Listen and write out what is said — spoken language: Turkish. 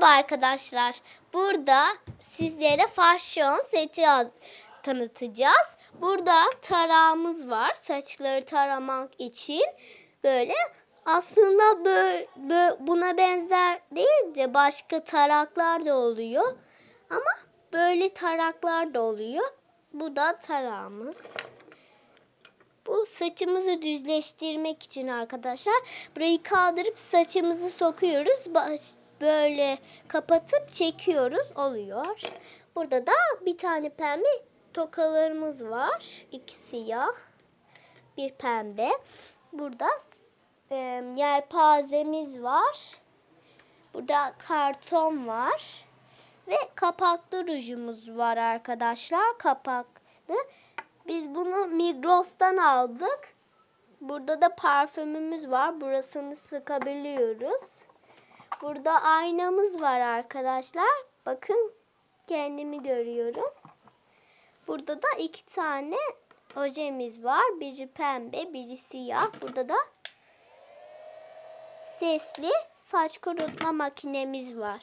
Merhaba arkadaşlar. Burada sizlere fashion seti tanıtacağız. Burada tarağımız var. Saçları taramak için böyle aslında böyle, buna benzer değil de başka taraklar da oluyor. Ama böyle taraklar da oluyor. Bu da tarağımız. Bu saçımızı düzleştirmek için arkadaşlar. Burayı kaldırıp saçımızı sokuyoruz. Baş, böyle kapatıp çekiyoruz. Oluyor. Burada da bir tane pembe tokalarımız var. İki siyah. Bir pembe. Burada e, yelpazemiz var. Burada karton var. Ve kapaklı rujumuz var arkadaşlar. Kapaklı. Biz bunu Migros'tan aldık. Burada da parfümümüz var. Burasını sıkabiliyoruz. Burada aynamız var arkadaşlar. Bakın kendimi görüyorum. Burada da iki tane ojemiz var. Biri pembe, biri siyah. Burada da sesli saç kurutma makinemiz var.